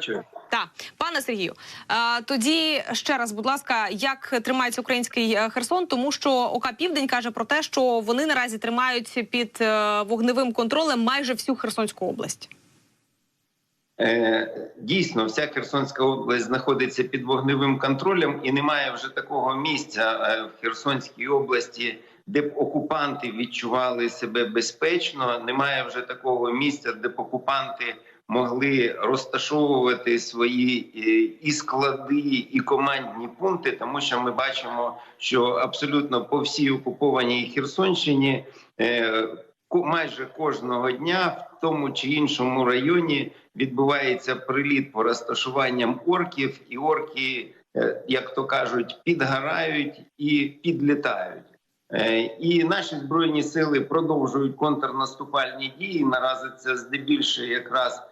Чую. Так, пане Сергію, тоді ще раз, будь ласка, як тримається український е, Херсон, тому що ОК Південь каже про те, що вони наразі тримають під е, вогневим контролем майже всю Херсонську область. Е, Дійсно, вся Херсонська область знаходиться під вогневим контролем, і немає вже такого місця в Херсонській області, де б окупанти відчували себе безпечно. Немає вже такого місця, де б окупанти могли розташовувати свої е, і склади, і командні пункти, тому що ми бачимо, що абсолютно по всій окупованій Херсонщині. е, Майже кожного дня в тому чи іншому районі відбувається приліт по розташуванням орків, і орки, е, як то кажуть, підгорають і підлітають. І наші збройні сили продовжують контрнаступальні дії. Наразі це здебільше якраз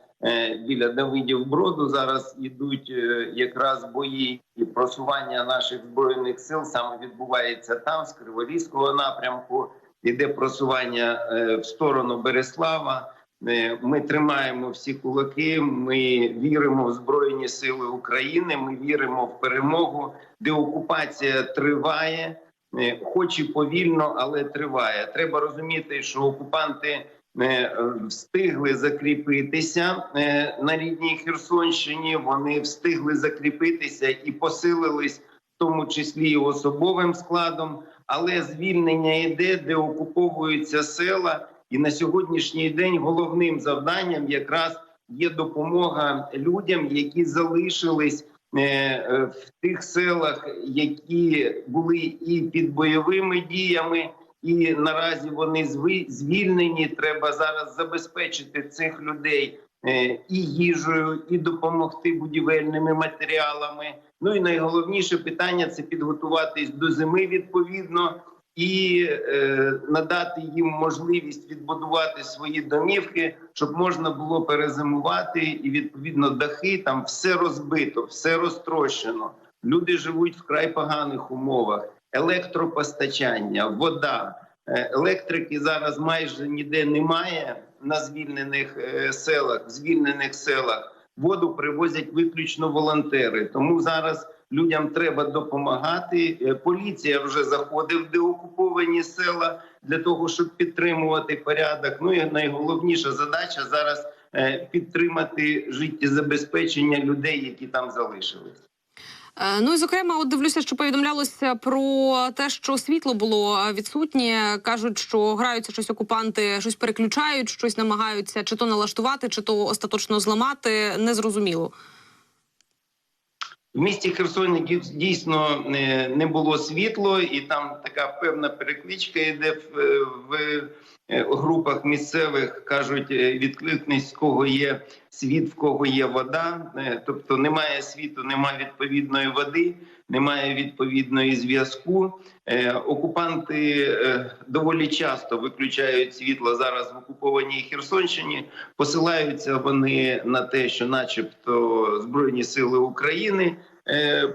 біля Давидів Броду зараз йдуть е, якраз бої і просування наших збройних сил саме відбувається там з Криворізького напрямку. Іде просування е, в сторону Береслава. Е, Ми тримаємо всі кулаки. Ми віримо в збройні сили України. Ми віримо в перемогу, де окупація триває, е, хоч і повільно, але триває. Треба розуміти, що окупанти е, встигли закріпитися е, на рідній Херсонщині. Вони встигли закріпитися і посилились, в тому числі і особовим складом. Але звільнення йде, де окуповуються села. І на сьогоднішній день головним завданням якраз є допомога людям, які залишились е, е, в тих селах, які були і під бойовими діями, і наразі вони звільнені. Треба зараз забезпечити цих людей е, і їжею, і допомогти будівельними матеріалами. Ну і найголовніше питання це підготуватись до зими відповідно і е, надати їм можливість відбудувати свої домівки, щоб можна було перезимувати, і відповідно дахи там все розбито, все розтрощено. Люди живуть в край поганих умовах. Електропостачання, вода, Е, електрики зараз майже ніде немає на звільнених е, селах, звільнених селах. Воду привозять виключно волонтери. Тому зараз людям треба допомагати. Е, Поліція вже заходить в деокуповані села для того, щоб підтримувати порядок. Ну і найголовніша задача зараз підтримати життєзабезпечення людей, які там залишились. Е, Ну і зокрема, от дивлюся, що повідомлялося про те, що світло було е, відсутнє. кажуть, що граються щось окупанти, щось переключають, щось намагаються чи то налаштувати, чи то остаточно зламати. Незрозуміло. В місті Херсоні дійсно е, не було світло, і там така певна перекличка йде в, в групах місцевих. кажуть, е, відкликнись, в кого є світ, в кого є вода. Е, Тобто немає світу, немає відповідної води, немає відповідної зв'язку. Е, Окупанти е, доволі часто виключають світло зараз в окупованій Херсонщині. Посилаються вони на те, що, начебто, збройні сили України е,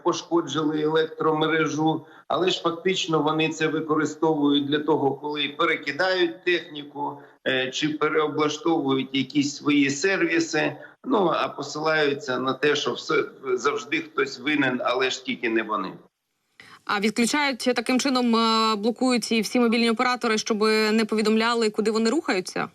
пошкоджили електромережу, але ж фактично вони це використовують для того, коли перекидають техніку е, чи переоблаштовують якісь свої сервіси. Ну а посилаються на те, що все завжди хтось винен, але ж тільки не вони. А відключають таким чином, е, блокують і всі мобільні оператори, щоб не повідомляли, куди вони рухаються.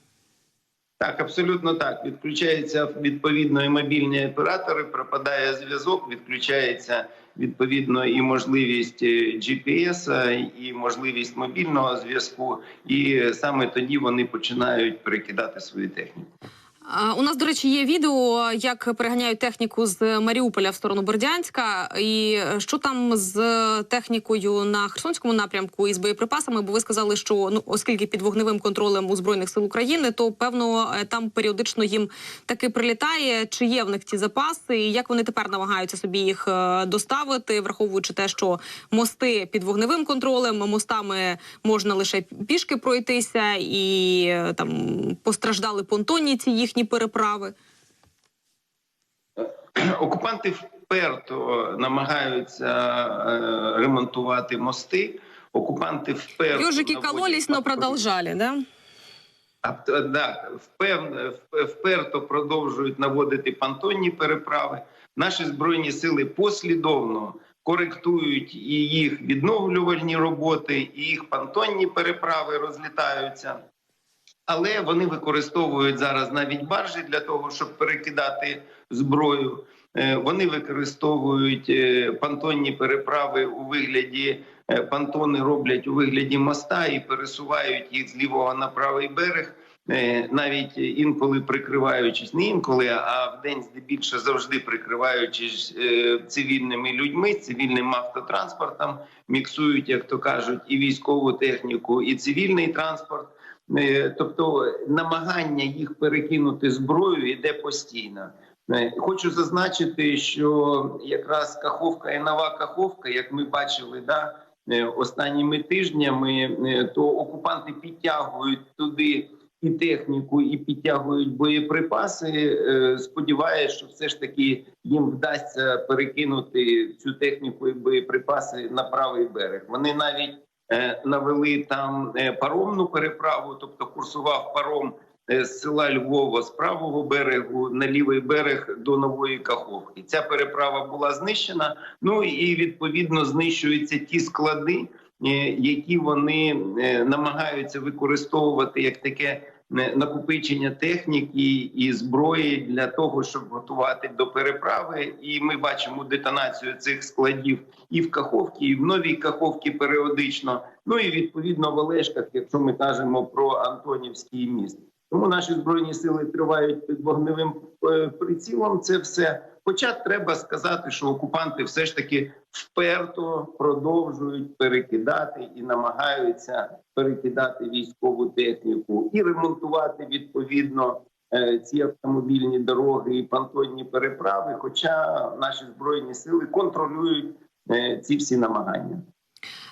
Так, абсолютно так. Відключаються відповідно і мобільні оператори, пропадає зв'язок, відключається відповідно і можливість е, GPS, е, і можливість мобільного зв'язку. І саме тоді вони починають перекидати свою техніку. У нас, до речі, є відео, як переганяють техніку з Маріуполя в сторону Бердянська. І е, що там з технікою на Херсонському напрямку і з боєприпасами? Бо ви сказали, що ну, оскільки під вогневим контролем у збройних сил України, то певно е, там періодично їм таки прилітає. Чи є в них ті запаси, і як вони тепер намагаються собі їх е, доставити, враховуючи те, що мости під вогневим контролем, мостами можна лише пішки пройтися, і там постраждали понтонні ці їхні переправи. Окупанти вперто намагаються е, ремонтувати мости. Окупанти вперто наводять кололись, но патрулі. продолжали, да? А так, впев- вперто продовжують наводити понтонні переправи. Наші збройні сили послідовно коректують і їх відновлювальні роботи, і їх понтонні переправи розлітаються. Але вони використовують зараз навіть баржі для того, щоб перекидати зброю. Е, Вони використовують е, понтонні переправи у вигляді е, понтони роблять у вигляді моста і пересувають їх з лівого на правий берег, навіть інколи прикриваючись, не інколи, а в день здебільше завжди прикриваючись цивільними людьми, цивільним автотранспортом, міксують, як то кажуть, і військову техніку, і цивільний транспорт. Е, Тобто намагання їх перекинути зброю йде постійно. Е, Хочу зазначити, що якраз Каховка і нова Каховка, як ми бачили, да е, останніми тижнями, то окупанти підтягують туди і техніку, і підтягують боєприпаси. Сподіваюсь, що все ж таки їм вдасться перекинути цю техніку і боєприпаси на правий берег. Вони навіть навели там е, паромну переправу, тобто курсував паром е, з села Львова з правого берегу на лівий берег до нової Каховки. Ця переправа була знищена. Ну і відповідно знищуються ті склади, е, які вони е, намагаються використовувати як таке е, накопичення техніки і зброї для того, щоб готувати до переправи. І ми бачимо детонацію цих складів і в Каховці, і в новій Каховці періодично. Ну і відповідно в Олешках, якщо ми кажемо про Антонівський міст. Тому наші збройні сили тривають під вогневим е, прицілом. Це все. Хоча треба сказати, що окупанти все ж таки вперто продовжують перекидати і намагаються перекидати військову техніку і ремонтувати відповідно е, ці автомобільні дороги і понтонні переправи. Хоча наші збройні сили контролюють е, ці всі намагання.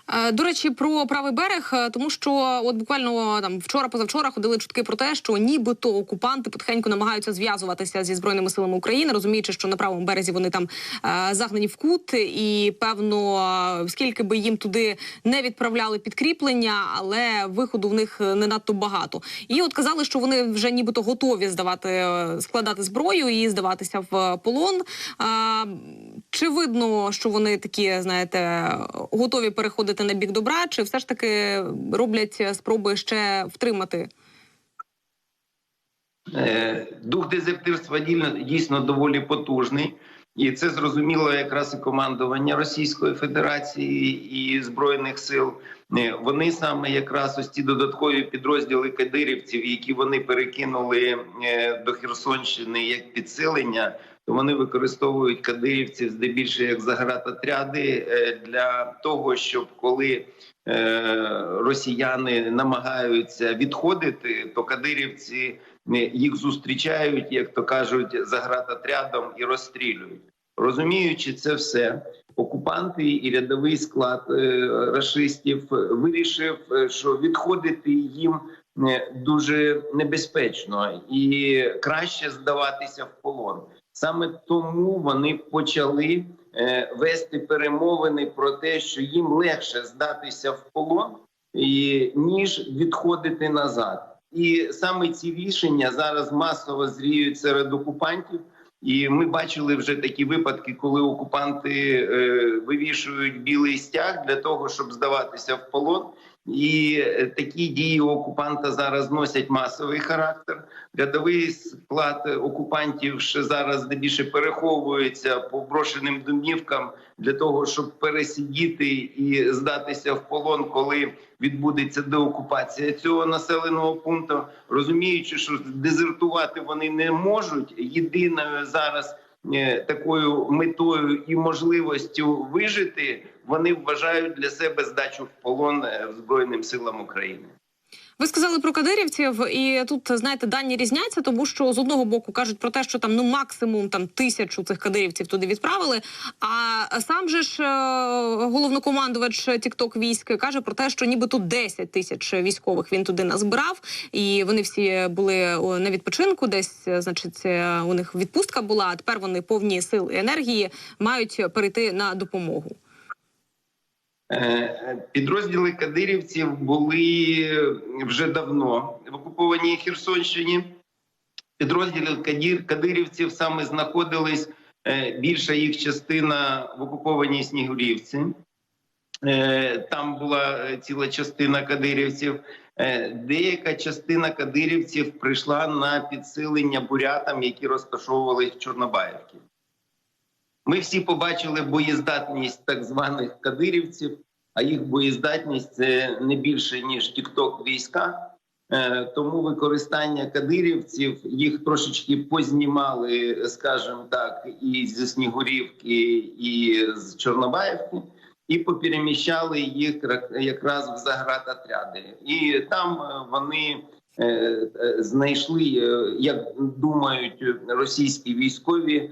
Е, До речі, про правий берег, е, тому що от буквально там вчора, позавчора ходили чутки про те, що нібито окупанти потихеньку намагаються зв'язуватися зі збройними силами України, розуміючи, що на правому березі вони там е, загнані в кут, і певно, скільки би їм туди не відправляли підкріплення, але виходу в них не надто багато. І от казали, що вони вже нібито готові здавати складати зброю і здаватися в полон. Чи видно, що вони такі, знаєте, готові переходити на бік добра, чи все ж таки роблять спроби ще втримати? Е, Дух дезертирства дійсно- доволі потужний, і це зрозуміло якраз і командування Російської Федерації і збройних сил. Е, Вони саме якраз ось ці додаткові підрозділи кадирівців, які вони перекинули е, до Херсонщини як підсилення, то вони використовують кадирівців здебільшого як заградотряди е, для того, щоб коли е, росіяни намагаються відходити, то кадирівці е, їх зустрічають, як то кажуть, заградотрядом і розстрілюють. Розуміючи це все, окупанти і рядовий склад рашистів вирішив, що відходити їм дуже небезпечно і краще здаватися в полон. Саме тому вони почали е, вести перемовини про те, що їм легше здатися в полон, ніж відходити назад. І саме ці рішення зараз масово зріють серед окупантів. І ми бачили вже такі випадки, коли окупанти е, вивішують білий стяг для того, щоб здаватися в полон. І е, такі дії окупанта зараз носять масовий характер. Рядовий склад окупантів ще зараз здебільше переховується по брошеним домівкам для того, щоб пересидіти і здатися в полон, коли відбудеться деокупація цього населеного пункту, розуміючи, що дезертувати вони не можуть. Єдиною зараз е, такою метою і можливістю вижити вони вважають для себе здачу в полон е, збройним силам України. Ви сказали про кадирівців, і тут знаєте дані різняться, тому що з одного боку кажуть про те, що там ну максимум там тисячу цих кадирівців туди відправили. А сам же ж е, головнокомандувач Тікток військ каже про те, що нібито 10 тисяч військових він туди назбирав, і вони всі були на відпочинку. Десь е, значить у них відпустка була. А тепер вони повні сил і енергії мають перейти на допомогу. Е, Підрозділи кадирівців були вже давно в окупованій Херсонщині. Підрозділи кадирівців саме знаходились е, більша їх частина в окупованій Снігурівці. Е, Там була ціла частина кадирівців. Деяка частина кадирівців прийшла на підсилення бурятам, які розташовувались в Чорнобаївці. Ми всі побачили боєздатність так званих кадирівців, а їх боєздатність це не більше ніж тікток війська. Е, Тому використання кадирівців їх трошечки познімали, скажімо так, і зі Снігурівки, і з Чорнобаївки, і попереміщали їх якраз в заградотряди. І там е, вони е, знайшли, як думають російські військові,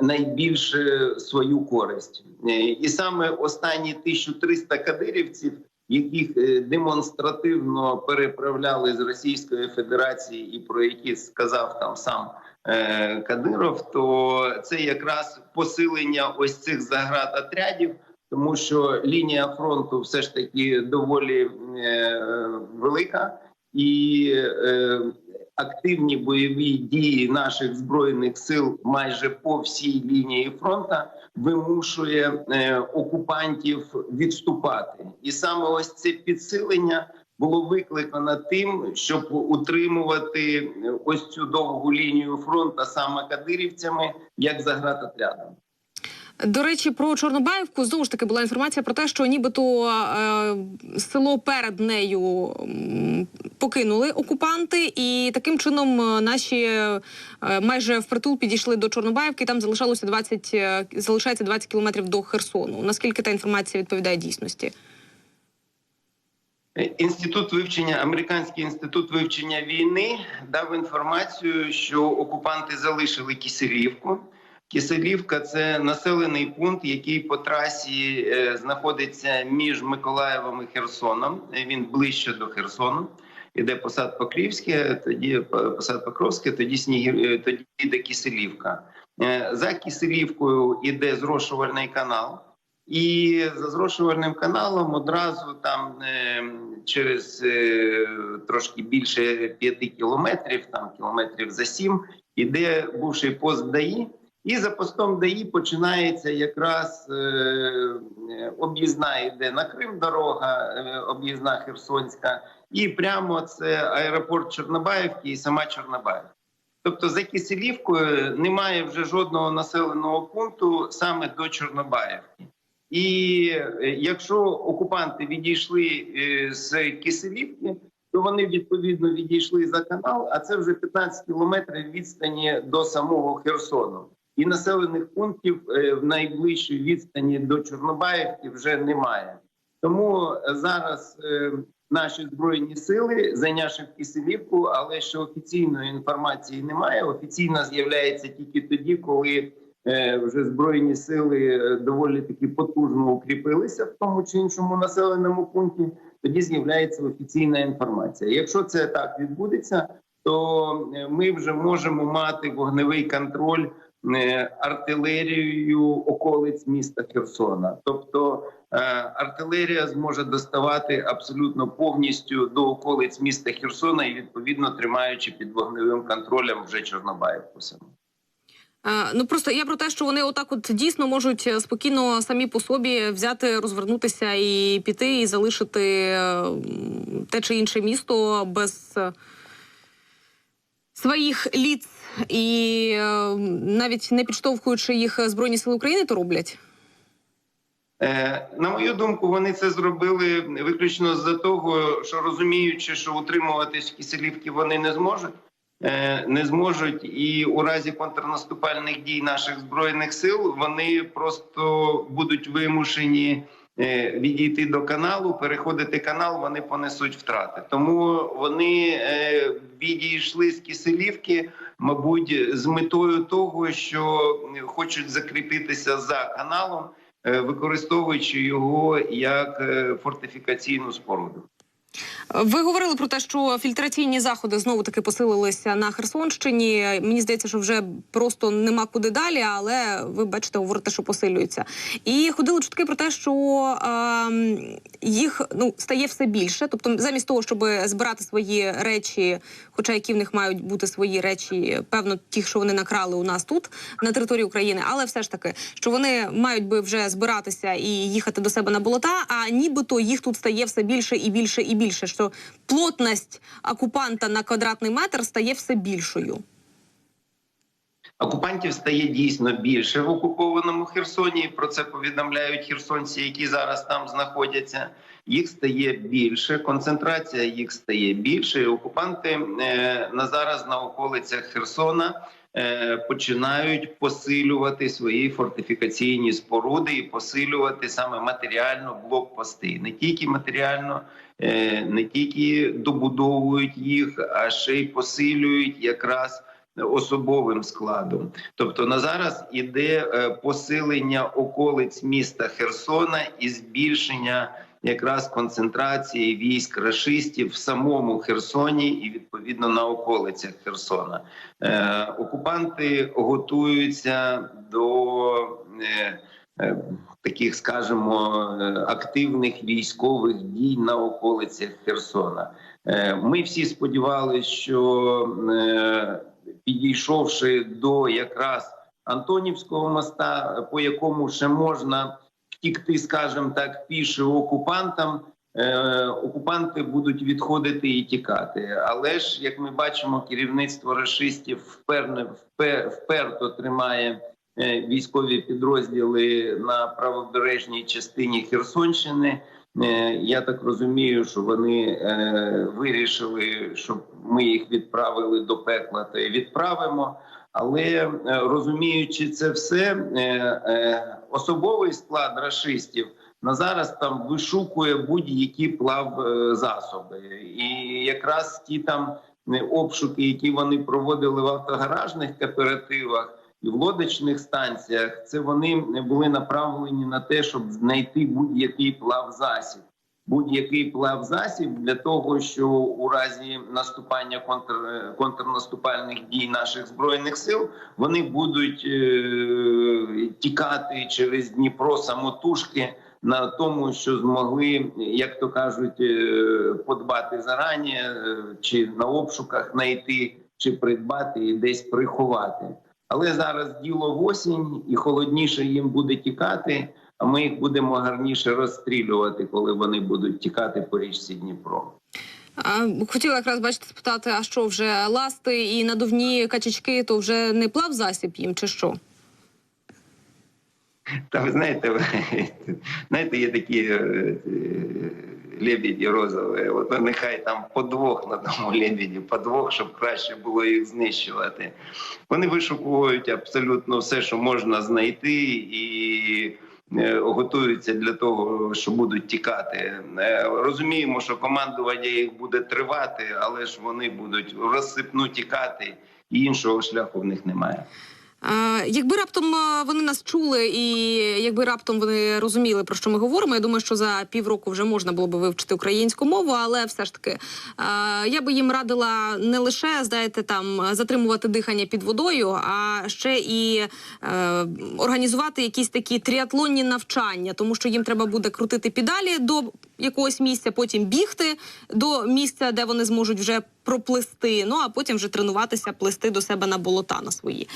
найбільше свою користь. Е, І саме останні 1300 кадирівців, яких е, демонстративно переправляли з Російської Федерації, і про які сказав там сам е, Кадиров, то це якраз посилення ось цих заградотрядів, тому що лінія фронту все ж таки доволі е, велика і е, активні бойові дії наших збройних сил майже по всій лінії фронту вимушує е, окупантів відступати, і саме ось це підсилення було викликано тим, щоб утримувати ось цю довгу лінію фронту саме кадирівцями, як заградотрядом. До речі, про Чорнобаївку знову ж таки була інформація про те, що нібито е, село перед нею покинули окупанти, і таким чином е, наші е, майже впритул підійшли до Чорнобаївки. і Там залишалося 20, е, залишається 20 кілометрів до Херсону. Наскільки та інформація відповідає дійсності? Інститут вивчення, американський інститут вивчення війни дав інформацію, що окупанти залишили Киселівку. Киселівка це населений пункт, який по трасі е, знаходиться між Миколаєвом і Херсоном. Він ближче до Херсону. Іде посад Покрівське, тоді посад Покровське, тоді Снігір, тоді йде Киселівка. Е, За Киселівкою іде зрошувальний канал. І за зрошувальним каналом одразу там е, через е, трошки більше п'яти кілометрів, там кілометрів за сім, іде бувший пост ДАІ. І за постом ДАІ починається якраз е, об'їзна йде на Крим дорога, е, об'їзна Херсонська, і прямо це аеропорт Чорнобаївки і сама Чорнобаївка. Тобто за Киселівкою немає вже жодного населеного пункту саме до Чорнобаївки. І е, якщо окупанти відійшли е, з Киселівки, то вони відповідно відійшли за канал, а це вже 15 кілометрів відстані до самого Херсону. І населених пунктів е, в найближчій відстані до Чорнобаївки вже немає. Тому зараз е, наші збройні сили зайнявши в Киселівку, але ще офіційної інформації немає. Офіційно з'являється тільки тоді, коли е, вже збройні сили е, доволі таки потужно укріпилися в тому чи іншому населеному пункті. Тоді з'являється офіційна інформація. Якщо це так відбудеться, то е, ми вже можемо мати вогневий контроль е, артилерією околиць міста Херсона. Тобто е, артилерія зможе доставати абсолютно повністю до околиць міста Херсона і відповідно тримаючи під вогневим контролем вже Чорнобаївку саму. Е, Ну просто я про те, що вони отак от дійсно можуть е, спокійно самі по собі взяти, розвернутися і піти, і залишити е, те чи інше місто без е, своїх ліц, і е, навіть не підштовхуючи їх збройні сили України, то роблять. Е, На мою думку, вони це зробили виключно з-за того, що розуміючи, що утримуватись в вони не зможуть. е, Не зможуть, і у разі контрнаступальних дій наших збройних сил вони просто будуть вимушені е, відійти до каналу, переходити канал, вони понесуть втрати. Тому вони е, відійшли з Киселівки, мабуть, з метою того, що хочуть закріпитися за каналом. е, Використовуючи його як е, фортифікаційну споруду. Ви говорили про те, що фільтраційні заходи знову таки посилилися на Херсонщині. Мені здається, що вже просто нема куди далі, але ви бачите, говорите, що посилюються. І ходили чутки про те, що е, їх ну стає все більше. Тобто, замість того, щоб збирати свої речі, хоча які в них мають бути свої речі, певно, ті, що вони накрали у нас тут на території України, але все ж таки, що вони мають би вже збиратися і їхати до себе на болота. А нібито їх тут стає все більше і більше і більше. Що плотність окупанта на квадратний метр стає все більшою. Окупантів стає дійсно більше в окупованому Херсоні. Про це повідомляють херсонці, які зараз там знаходяться. Їх стає більше, концентрація їх стає більше. і Окупанти е, на зараз на околицях Херсона е, починають посилювати свої фортифікаційні споруди і посилювати саме матеріально блокпости, не тільки матеріально. е, Не тільки добудовують їх, а ще й посилюють якраз особовим складом. Тобто на зараз іде посилення околиць міста Херсона і збільшення якраз концентрації військ рашистів в самому Херсоні і відповідно на околицях Херсона. Е, окупанти готуються до е, е, таких, скажімо, е, активних військових дій на околицях Херсона. Е, Ми всі сподівалися, що підійшовши до якраз Антонівського моста, по якому ще можна втікти, скажімо так, піше окупантам. е, Окупанти будуть відходити і тікати, але ж як ми бачимо, керівництво рашистів вперне впе- вперто тримає е, військові підрозділи на правобережній частині Херсонщини. Е, Я так розумію, що вони вирішили, щоб ми їх відправили до пекла, то і відправимо. Але е, розуміючи це все, е, е, особовий склад рашистів на зараз там вишукує будь-які плав засоби, і якраз ті там обшуки, які вони проводили в автогаражних кооперативах. І в лодочних станціях це вони були направлені на те, щоб знайти будь-який плавзасіб. Будь-який плавзасіб для того, що у разі наступання контр, контрнаступальних дій наших збройних сил вони будуть е, тікати через Дніпро самотужки на тому, що змогли, як то кажуть, е, подбати зарані, е, чи на обшуках знайти, чи придбати і десь приховати. Але зараз діло в осінь, і холодніше їм буде тікати. А ми їх будемо гарніше розстрілювати, коли вони будуть тікати по річці Дніпро. Хотіла якраз бачите спитати, а що вже ласти і надувні качечки, то вже не плав засіб їм, чи що? Та ви знаєте, ви, знаєте, є такі е, е, лебеді розові. От нехай там подвох на тому лебеді, подвох, щоб краще було їх знищувати. Вони вишукують абсолютно все, що можна знайти, і готуються для того, що будуть тікати. Е, Розуміємо, що командування їх буде тривати, але ж вони будуть розсипну тікати, і іншого шляху в них немає. Якби раптом вони нас чули, і якби раптом вони розуміли, про що ми говоримо, я думаю, що за півроку вже можна було би вивчити українську мову, але все ж таки я би їм радила не лише знаєте, там затримувати дихання під водою, а ще і е, організувати якісь такі тріатлонні навчання, тому що їм треба буде крутити педалі до якогось місця, потім бігти до місця, де вони зможуть вже проплисти. Ну а потім вже тренуватися, плисти до себе на болота на свої.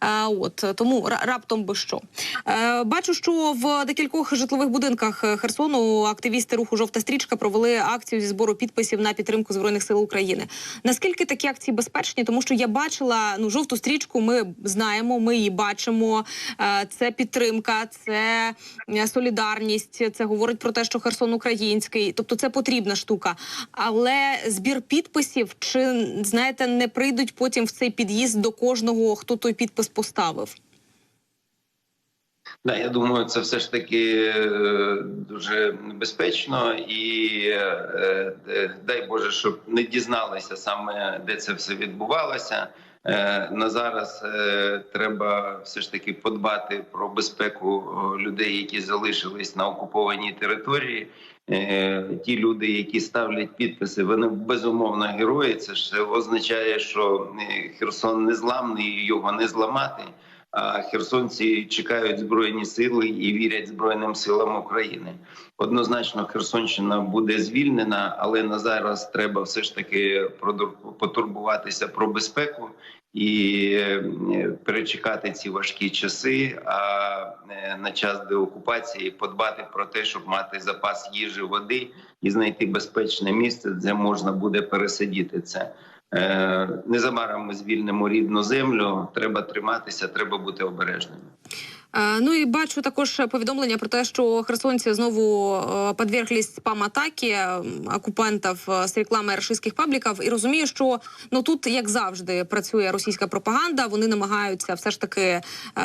Е, от тому ра- раптом би що. Е, бачу, що в декількох житлових будинках е, Херсону активісти руху Жовта стрічка провели акцію зі збору підписів на підтримку збройних сил України. Наскільки такі акції безпечні? Тому що я бачила ну жовту стрічку. Ми знаємо, ми її бачимо. Е, це підтримка, це е, солідарність. Це говорить про те, що Херсон український, тобто це потрібна штука. Але збір підписів, чи знаєте, не прийдуть потім в цей під'їзд до кожного, хто той підпис поставив. Да, я думаю, це все ж таки е, дуже небезпечно, і е, е, дай Боже, щоб не дізналися саме, де це все відбувалося. Е, На зараз е, треба все ж таки подбати про безпеку людей, які залишились на окупованій території. Е, Ті люди, які ставлять підписи, вони безумовно герої. Це ж означає, що е, Херсон незламний, його не зламати. А херсонці чекають збройні сили і вірять збройним силам України. Однозначно, Херсонщина буде звільнена, але на зараз треба все ж таки потурбуватися про безпеку і е, перечекати ці важкі часи. А е, на час деокупації подбати про те, щоб мати запас їжі, води і знайти безпечне місце, де можна буде пересидіти це. Е, Незабаром ми звільнимо рідну землю. Треба триматися, треба бути обережними. Е, Ну і бачу також повідомлення про те, що херсонці знову е, подверглись спам-атаки е, окупантів е, з реклами російських пабліків. І розумію, що ну тут, як завжди, працює російська пропаганда. Вони намагаються все ж таки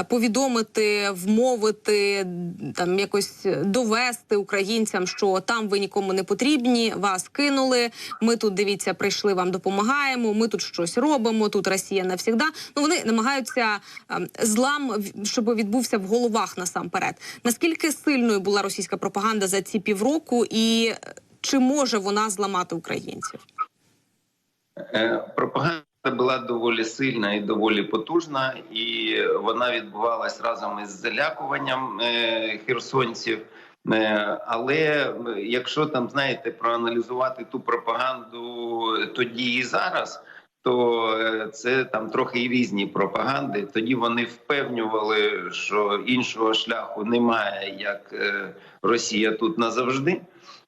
повідомити, вмовити, там якось довести українцям, що там ви нікому не потрібні, вас кинули. Ми тут дивіться, прийшли вам допомагаємо. Ми тут щось робимо. Тут Росія навсігда. Ну вони намагаються ем, злам, щоб відбувся в головах насамперед. Наскільки сильною була російська пропаганда за ці півроку, і е, чи може вона зламати українців? Е, Пропаганда була доволі сильна і доволі потужна, і вона відбувалась разом із залякуванням е, херсонців. Але якщо там знаєте проаналізувати ту пропаганду тоді і зараз, то е, це там трохи і різні пропаганди. Тоді вони впевнювали, що іншого шляху немає, як е, Росія тут назавжди.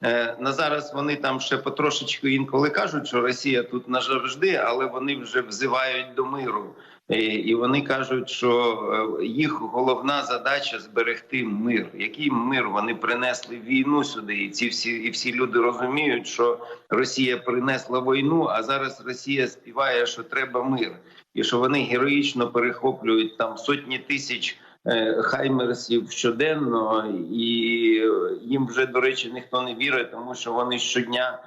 Е, На зараз вони там ще потрошечку інколи кажуть, що Росія тут назавжди, але вони вже взивають до миру. Е, І вони кажуть, що е, їх головна задача зберегти мир. Який мир вони принесли війну сюди, і ці всі і всі люди розуміють, що Росія принесла війну, а зараз Росія співає, що треба мир, і що вони героїчно перехоплюють там сотні тисяч е, хаймерсів щоденно, і їм вже до речі ніхто не вірить, тому що вони щодня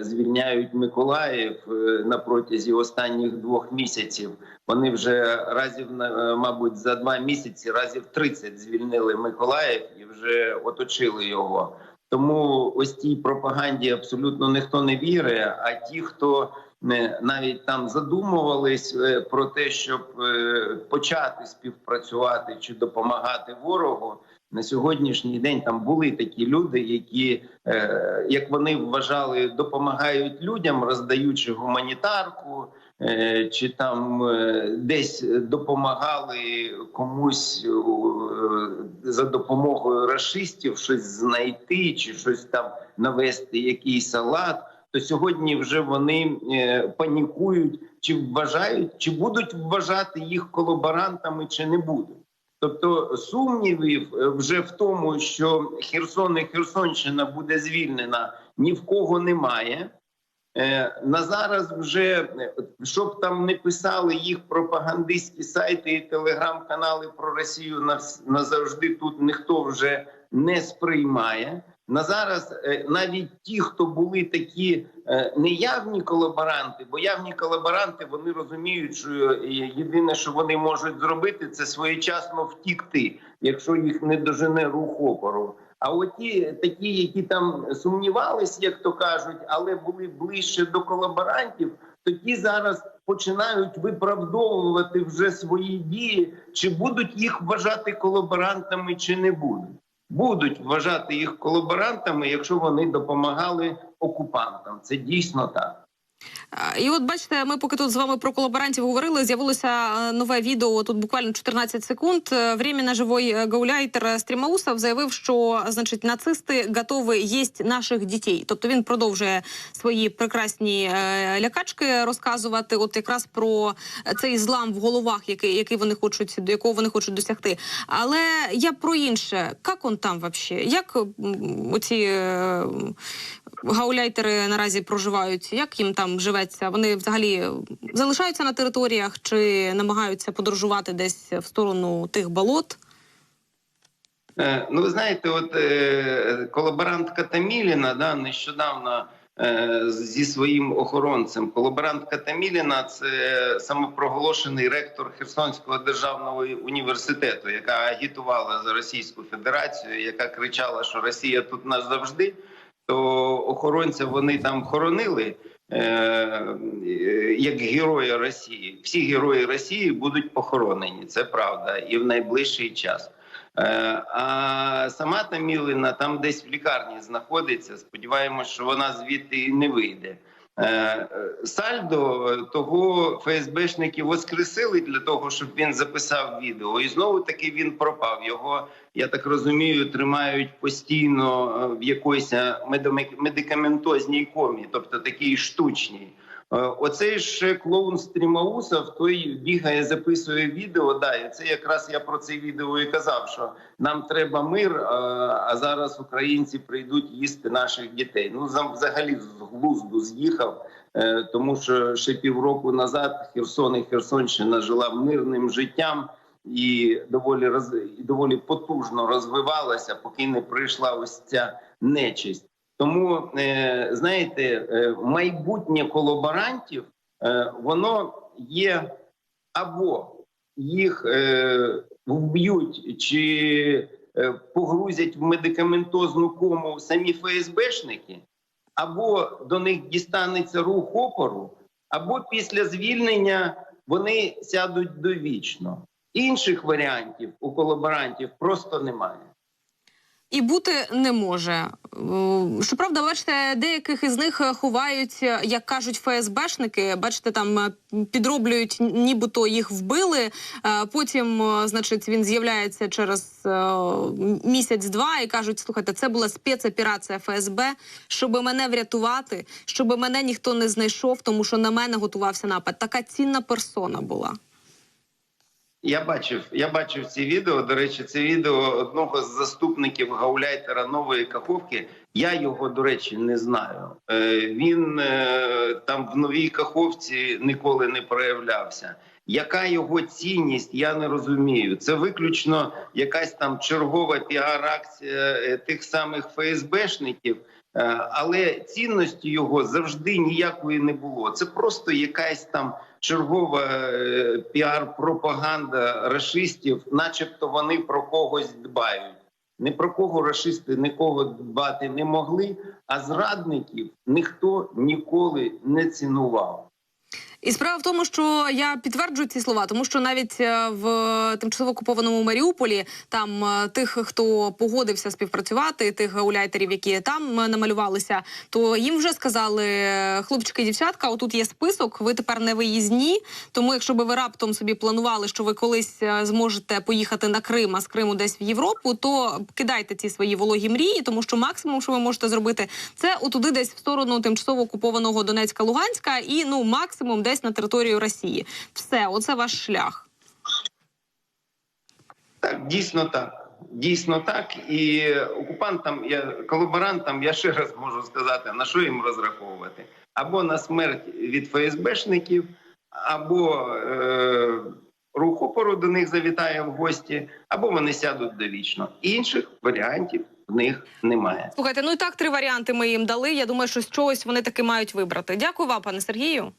звільняють Миколаїв е, на протязі останніх двох місяців. Вони вже разів е, мабуть за два місяці, разів 30 звільнили Миколаїв і вже оточили його. Тому ось тій пропаганді абсолютно ніхто не вірить. А ті, хто не навіть там задумувались е, про те, щоб е, почати співпрацювати чи допомагати ворогу. На сьогоднішній день там були такі люди, які, е, як вони вважали, допомагають людям, роздаючи гуманітарку, е, чи там е, десь допомагали комусь е, за допомогою расистів щось знайти, чи щось там навести, якийсь салат. То сьогодні вже вони е, панікують, чи вважають, чи будуть вважати їх колаборантами, чи не будуть. Тобто сумнівів е, вже в тому, що Херсон і Херсонщина буде звільнена, ні в кого немає. Е, На зараз вже е, щоб там не писали їх пропагандистські сайти і телеграм-канали про Росію назавжди тут ніхто вже не сприймає. На зараз е, навіть ті, хто були такі е, неявні колаборанти, бо явні колаборанти вони розуміють, що е, єдине, що вони можуть зробити, це своєчасно втікти, якщо їх не дожене рух опору. А оті такі, які там сумнівались, як то кажуть, але були ближче до колаборантів, то ті зараз починають виправдовувати вже свої дії, чи будуть їх вважати колаборантами, чи не будуть. Будуть вважати їх колаборантами, якщо вони допомагали окупантам. Це дійсно так. І от бачите, ми поки тут з вами про колаборантів говорили, з'явилося е, нове відео. Тут буквально 14 секунд. Е, Временно живой е, гауляйтер Стрімаусов заявив, що значить нацисти готові їсти наших дітей. Тобто він продовжує свої прекрасні лякачки розказувати. От якраз про цей злам в головах, який, який вони хочуть до якого вони хочуть досягти. Але я про інше. Як он там вообще? Як оці гауляйтери наразі проживають? Як їм там живеться? Вони взагалі залишаються на територіях чи намагаються подорожувати десь в сторону тих болот? Е, Ну, ви знаєте, от е, колаборантка Таміліна да, нещодавно е, зі своїм охоронцем. Колаборант Катаміліна це самопроголошений ректор Херсонського державного університету, яка агітувала за Російську Федерацію, яка кричала, що Росія тут назавжди. То охоронця вони там хоронили е, як герої Росії. Всі герої Росії будуть похоронені. Це правда, і в найближчий час. Е, А сама Тамілина там десь в лікарні знаходиться. Сподіваємось, що вона звідти не вийде. Е, е, Сальдо того ФСБшники воскресили для того, щоб він записав відео, і знову таки він пропав. Його я так розумію, тримають постійно е, в якоїсь медомек- медикаментозній комі, тобто такій штучній. Е, Оцей ж клоун Стрімаусов, той бігає, записує відео. Да, і це якраз я про це відео і казав, що нам треба мир, а, а зараз українці прийдуть їсти наших дітей. Ну взагалі з глузду з'їхав, е, тому що ще півроку назад Херсон і Херсонщина жила мирним життям і доволі роз і доволі потужно розвивалася, поки не прийшла ось ця нечисть. Тому е, знаєте, е, майбутнє колаборантів е, воно є або їх вб'ють чи погрузять в медикаментозну кому самі ФСБшники, або до них дістанеться рух опору, або після звільнення вони сядуть довічно. Інших варіантів у колаборантів просто немає. І бути не може. Е, Щоправда, бачите, деяких із них ховають, е, як кажуть ФСБшники. Бачите, там е, підроблюють, нібито їх вбили. Е, Потім, е, значить, він з'являється через е, місяць-два і кажуть: слухайте, це була спецоперація ФСБ, щоб мене врятувати, щоб мене ніхто не знайшов, тому що на мене готувався напад. Така цінна персона була. Я бачив, я бачив ці відео. До речі, це відео одного з заступників гауляйтера нової каховки. Я його, до речі, не знаю. Е, він е, там в новій каховці ніколи не проявлявся. Яка його цінність, я не розумію. Це виключно якась там чергова піар-акція е, тих самих ФСБшників. Але цінності його завжди ніякої не було. Це просто якась там чергова е, піар-пропаганда расистів, начебто вони про когось дбають. Ні про кого расисти нікого дбати не могли, а зрадників ніхто ніколи не цінував. І справа в тому, що я підтверджую ці слова, тому що навіть е, в тимчасово окупованому Маріуполі там е, тих, хто погодився співпрацювати, тих гауляйтерів, які там е, намалювалися, то їм вже сказали хлопчики, дівчатка, отут є список. Ви тепер не виїзні. Тому, якщо би ви раптом собі планували, що ви колись зможете поїхати на Крим, а з Криму десь в Європу, то кидайте ці свої вологі мрії, тому що максимум, що ви можете зробити, це отуди десь в сторону тимчасово окупованого Донецька, Луганська, і ну максимум десь на територію Росії. Все, оце ваш шлях. Так, дійсно так. Дійсно так. І окупантам, я колаборантам, я ще раз можу сказати, на що їм розраховувати: або на смерть від ФСБшників, або е, рух опору до них завітає в гості, або вони сядуть довічно. Інших варіантів в них немає. Слухайте, ну і так три варіанти ми їм дали. Я думаю, що з чогось вони таки мають вибрати. Дякую вам, пане Сергію.